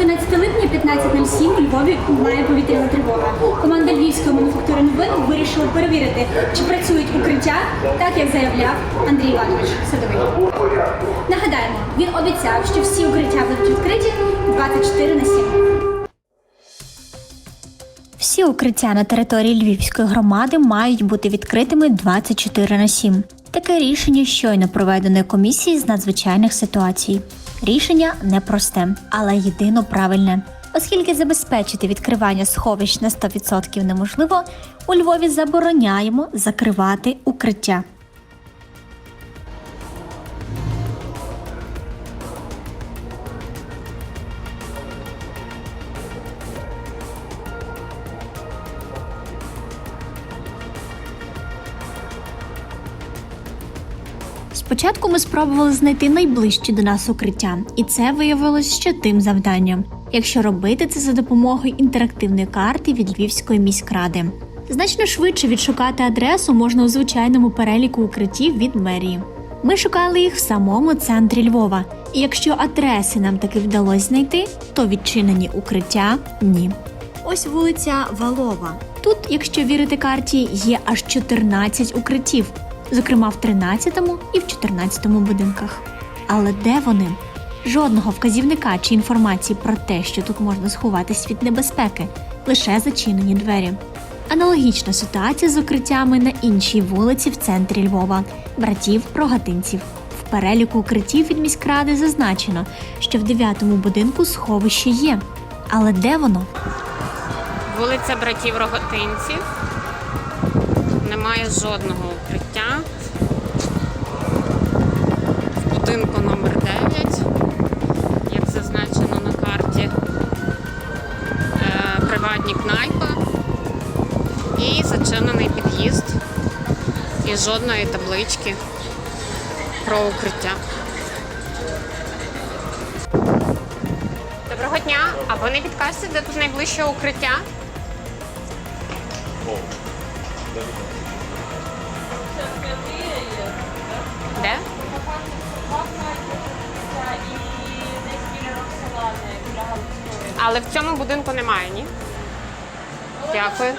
15.07 у Львові має повітряна тривога. Команда Львівської мануфактури новин вирішила перевірити, чи працюють укриття, так як заявляв Андрій Іванович Садовий. Нагадаємо, він обіцяв, що всі укриття будуть відкриті 24 на 7. Всі укриття на території Львівської громади мають бути відкритими 24 на 7. Таке рішення щойно проведеної комісії з надзвичайних ситуацій. Рішення непросте, але єдино правильне. Оскільки забезпечити відкривання сховищ на 100% неможливо, у Львові забороняємо закривати укриття. Спочатку ми спробували знайти найближче до нас укриття, і це виявилось ще тим завданням, якщо робити це за допомогою інтерактивної карти від Львівської міськради. Значно швидше відшукати адресу можна у звичайному переліку укриттів від мерії. Ми шукали їх в самому центрі Львова, і якщо адреси нам таки вдалося знайти, то відчинені укриття ні. Ось вулиця Валова. Тут, якщо вірити карті, є аж 14 укриттів, зокрема в 13-му і в 14-му будинках. Але де вони? Жодного вказівника чи інформації про те, що тут можна сховатись від небезпеки, лише зачинені двері. Аналогічна ситуація з укриттями на іншій вулиці в центрі Львова братів Рогатинців. В переліку укриттів від міськради зазначено, що в 9-му будинку сховище є. Але де воно? Вулиця братів Роготинців. Немає жодного укриття. В будинку номер 9, як зазначено на карті, е, приватні кнайпи і зачинений під'їзд. І жодної таблички про укриття. Доброго дня! А ви не підкажете, де тут найближче укриття? Де? Але в цьому будинку немає, ні? Дякую.